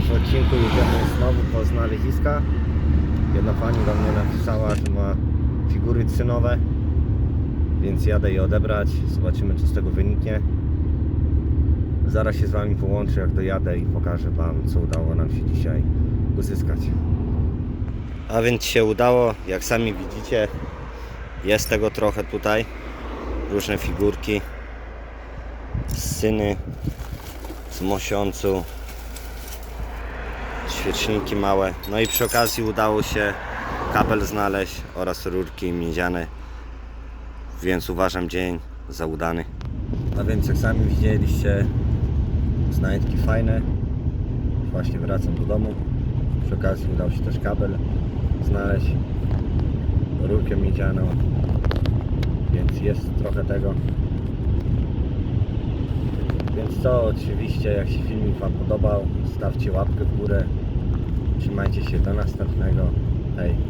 Idziemy znowu po znaleziska. Jedna pani do mnie napisała, że ma figury cynowe, więc jadę je odebrać. Zobaczymy, co z tego wyniknie. Zaraz się z Wami połączę, jak dojadę i pokażę Wam, co udało nam się dzisiaj uzyskać. A więc się udało, jak sami widzicie, jest tego trochę tutaj. Różne figurki, syny z mosiącu, świeczniki małe. No i przy okazji udało się kabel znaleźć oraz rurki miedziane, więc uważam dzień za udany. A więc jak sami widzieliście, znajdki fajne. Właśnie wracam do domu. Przy okazji udało się też kabel znaleźć, rurkę miedzianą, więc jest trochę tego. Więc co, oczywiście, jak się filmik Wam podobał, stawcie łapkę w górę. Trzymajcie się do następnego. Hej.